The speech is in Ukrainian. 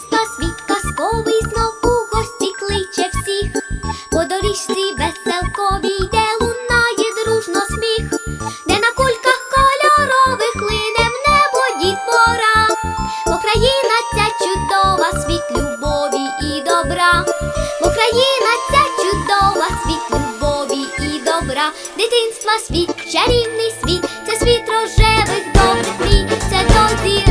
місто світ казковий знов у гості кличе всіх, по доріжці веселковій йде лунає дружно сміх, де на кульках кольорових лине в небо дід пора, Україна ця чудова, світ любові і добра, Україна ця чудова, світ любові і добра, дитинства світ, чарівний світ, це світ рожевих добрих мрій, це дозір.